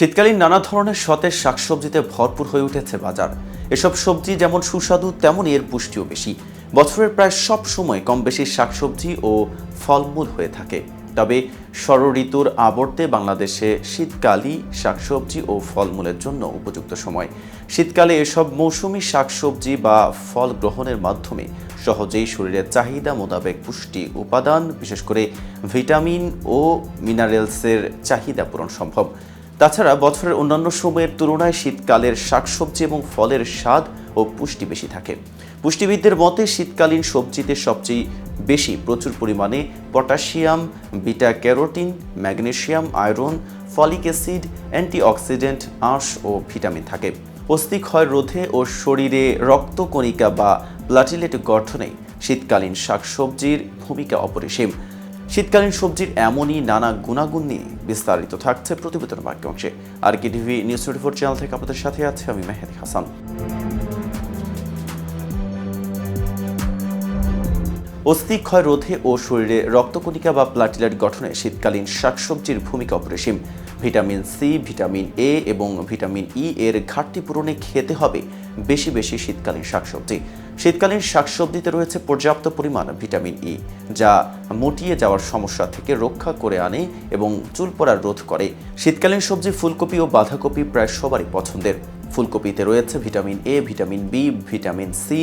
শীতকালীন নানা ধরনের সতেজ শাকসবজিতে ভরপুর হয়ে উঠেছে বাজার। এসব সবজি যেমন সুস্বাদু, তেমনই এর পুষ্টিও বেশি। বছরের প্রায় সব সময় কম বেশি শাকসবজি ও ফলমূল হয়ে থাকে। তবে ষড় ঋতুর আবর্তে বাংলাদেশে শীতকালই শাকসবজি ও ফলমূলের জন্য উপযুক্ত সময়। শীতকালে এসব মৌসুমি শাকসবজি বা ফল গ্রহণের মাধ্যমে সহজেই শরীরের চাহিদা মোতাবেক পুষ্টি উপাদান, বিশেষ করে ভিটামিন ও মিনারেলসের চাহিদা পূরণ সম্ভব। তাছাড়া বছরের অন্যান্য সময়ের তুলনায় শীতকালের শাকসবজি এবং ফলের স্বাদ ও পুষ্টি বেশি থাকে। পুষ্টিবিদদের মতে শীতকালীন সবজিতে সবচেয়ে বেশি প্রচুর পরিমাণে potassium beta carotene magnesium iron, folic acid, antioxidant, আঁশ ও ভিটামিন থাকে। অস্থিক্ষয় রোধে ও শরীরে রক্তকণিকা বা প্লাটিলেট গঠনে শীতকালীন শাকসবজির ভূমিকা অপরিসীম। শীতকালীন সবজির এমনই নানা গুণাগুণ নিয়ে বিস্তারিত থাকছে প্রতিবেদন বাক্যাংশে। আর কি TV news twenty four channel থেকে আপনাদের সাথে আছে আমি মেহেদ হাসান। অস্থি, ক্ষয়, রোধে ও শরীরে রক্তকণিকা বা প্লাটিলেট গঠনে শীতকালীন শাকসবজির ভূমিকা অপরিসীম। ভিটামিন সি, ভিটামিন এ এবং ভিটামিন ই এর ঘাটতি পূরণে খেতে হবে বেশি বেশি শীতকালীন শাকসবজি। শীতকালীন শাকসবজিতে রয়েছে পর্যাপ্ত পরিমাণ ভিটামিন ই, যা মুটিয়ে যাওয়ার সমস্যা থেকে রক্ষা করে আনে এবং চুল পড়ার রোধ করে। শীতকালীন সবজি ফুলকপি ও বাঁধাকপি প্রায় সবারই পছন্দের। ফুলকপিতে রয়েছে vitamin A, vitamin B, vitamin C,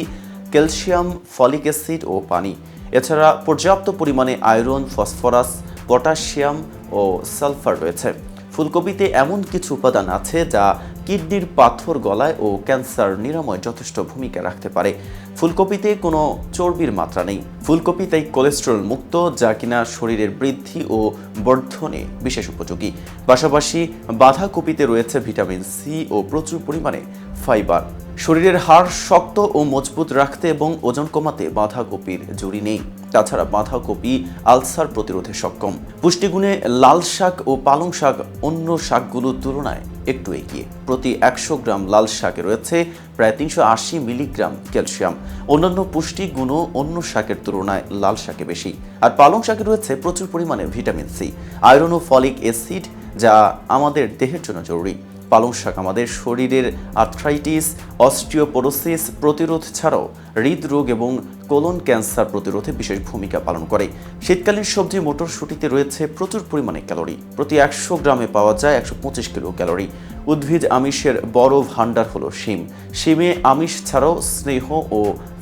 calcium, folic acid ও পানি। এছাড়া পর্যাপ্ত পরিমাণে আয়রন, ফসফরাস, পটাশিয়াম ও সালফার রয়েছে। ফুলকপিতে এমন কিছু উপাদান আছে যা কিডনির পাথর গলায় ও ক্যান্সার নিরাময় যথেষ্ট ভূমিকা রাখতে পারে। ফুলকপিতে কোনো চর্বির মাত্রা নেই। ফুলকপি তাই কোলেস্টেরল মুক্ত, যা কিনা শরীরের বৃদ্ধি ও বর্ধনে বিশেষ উপযোগী। পাশাপাশি বাঁধাকপিতে রয়েছে ভিটামিন সি ও প্রচুর পরিমাণে ফাইবার। শরীরের হাড় শক্ত ও মজবুত রাখতে এবং ওজন কমাতে বাঁধাকপির জুড়ি নেই। তাছাড়া বাঁধাকপি আলসার প্রতিরোধে সক্ষম। পুষ্টিগুণে লাল শাক ও পালং শাক অন্য শাকগুলোর তুলনায় একটু এগিয়ে। প্রতি একশো গ্রাম লাল শাকে রয়েছে প্রায় তিনশো আশি মিলিগ্রাম ক্যালসিয়াম। অন্যান্য পুষ্টিগুণও অন্য শাকের তুলনায় লাল শাকে বেশি। আর পালং শাকে রয়েছে প্রচুর পরিমাণে ভিটামিন সি, আয়রন ও ফলিক অ্যাসিড, যা আমাদের দেহের জন্য জরুরি। পালং শাক। আমাদের শরীরের আর্থ্রাইটিস অস্টিওপোরোসিস প্রতিরোধ ছাড়াও হৃদরোগ এবং কোলন ক্যান্সার প্রতিরোধে বিশেষ ভূমিকা পালন করে। শীতকালীন সবজি মটরশুঁটিতে রয়েছে প্রচুর পরিমাণে ক্যালোরি। প্রতি একশো গ্রামে পাওয়া যায় একশো পঁচিশ কিলো ক্যালোরি। উদ্ভিদ আমিষের বড় ভাণ্ডার হলো শিম। শিমে আমিষ ছাড়াও স্নেহ ও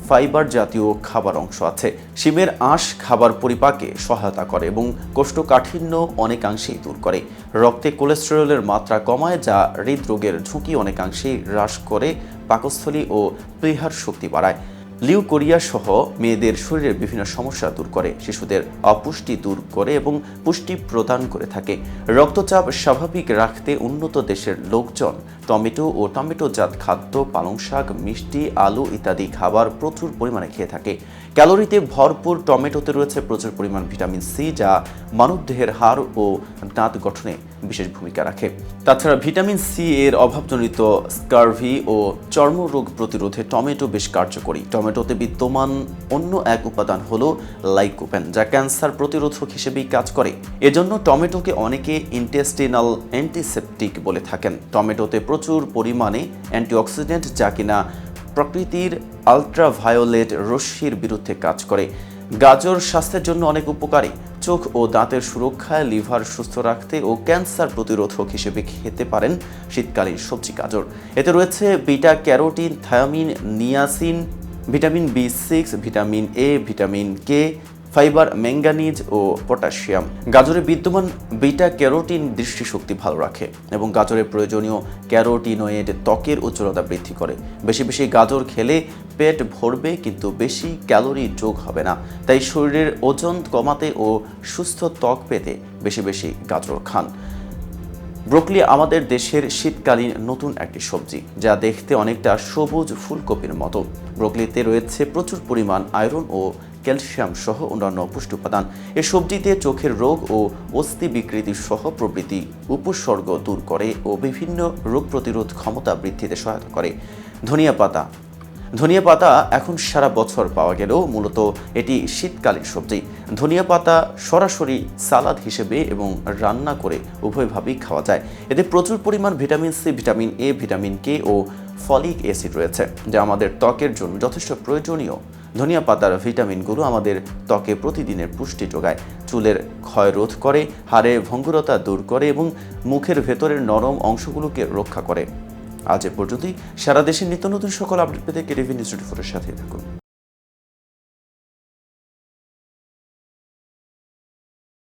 ফাইবার জাতীয় খাবার অংশ আছে। শিমের আঁশ খাবার পরিপাকে সহায়তা করে এবং কোষ্ঠকাঠিন্য অনেকাংশেই দূর করে। রক্তে কোলেস্টেরলের মাত্রা কমায় যা হৃদরোগের ঝুঁকি অনেকাংশেই হ্রাস করে, পাকস্থলী ও প্রিহার শক্তি বাড়ায়। লিউকোরিয়া সহ মেয়েদের শরীরের বিভিন্ন সমস্যা দূর করে। শিশুদের অপুষ্টি দূর করে এবং পুষ্টি প্রদান করে থাকে। রক্তচাপ স্বাভাবিক রাখতে উন্নত দেশের লোকজন টমেটো ও টমেটো জাত খাদ্য, পালং শাক, মিষ্টি, আলু ইত্যাদি খাবার প্রচুর পরিমাণে খেয়ে থাকে। ক্যালোরিতে ভরপুর টমেটোতে রয়েছে প্রচুর পরিমাণ ভিটামিন সি যা মানবদেহের হাড় ও দাঁত গঠনে বিশেষ ভূমিকা রাখে। তাছাড়া ভিটামিন সি এর অভাবজনিত স্কারভি ও চর্মরোগ প্রতিরোধে টমেটো বেশ কার্যকরী। টমেটোতে বিদ্যমান অন্য এক উপাদান হলো লাইকোপেন, যা ক্যান্সার প্রতিরোধক হিসেবেই কাজ করে। এজন্য টমেটোকে অনেকে ইন্টেস্টিনাল অ্যান্টিসেপটিক বলে থাকেন। টমেটোতে প্রচুর পরিমাণে অ্যান্টিঅক্সিডেন্ট যা কিনা প্রকৃতির আলট্রাভায়োলেট রশ্মির বিরুদ্ধে কাজ করে। গাজর স্বাস্থ্যের জন্য অনেক উপকারী। চোখ ও দাঁতের সুরক্ষায় লিভার সুস্থ রাখতে ও ক্যান্সার প্রতিরোধক হিসেবে খেতে পারেন শীতকালীন সবজি গাজর। এতে রয়েছে beta, carotene, thiamine, niacin, vitamin B six, vitamin A, vitamin K fibre, manganese O potassium. গাজরে বিদ্যমান বিটা ক্যারোটিন দৃষ্টিশক্তি ভালো রাখে এবং গাজরের প্রয়োজনীয় ক্যারোটিনয়েড ত্বকের উজ্জ্বলতা বৃদ্ধি করে। বেশি বেশি গাজর খেলে পেট ভরবে কিন্তু বেশি ক্যালোরি যোগ হবে না। তাই শরীরের ওজন কমাতে ও সুস্থ ত্বক পেতে বেশি বেশি গাজর খান। ব্রোকলি আমাদের দেশের শীতকালীন নতুন একটি সবজি, যা দেখতে অনেকটা সবুজ ফুলকপির মতো। ব্রোকলিতে রয়েছে প্রচুর পরিমাণ আয়রন ও ক্যালসিয়াম সহ অন্যান্য পুষ্টি উপাদান। এ সবজিতে চোখের রোগ ও অস্থি বিকৃতি সহ প্রভৃতি উপসর্গ দূর করে ও বিভিন্ন রোগ প্রতিরোধ ক্ষমতা বৃদ্ধিতে সহায়তা করে। ধনিয়া পাতা ধনিয়া পাতা এখন সারা বছর পাওয়া গেলেও মূলত এটি শীতকালীন সবজি। ধনিয়া পাতা সরাসরি সালাদ হিসেবে এবং রান্না করে উভয়ভাবেই খাওয়া যায়। এতে প্রচুর পরিমাণ vitamin C, vitamin A, vitamin K O folic acid রয়েছে, যা আমাদের ত্বকের জন্য যথেষ্ট প্রয়োজনীয়। ধনিয়া পাতার ভিটামিনগুলো আমাদের ত্বকে প্রতিদিনের পুষ্টি যোগায়, চুলের ক্ষয় রোধ করে, হাড়ে ভঙ্গুরতা দূর করে এবং মুখের ভেতরের নরম অংশগুলোকে রক্ষা করে। আজ এ পর্যন্তই। সারা দেশের নিত্য নতুন সকল আপডেট পেতে কেটিভি নিউজ টোয়েন্টি ফোরের সাথে থাকুন।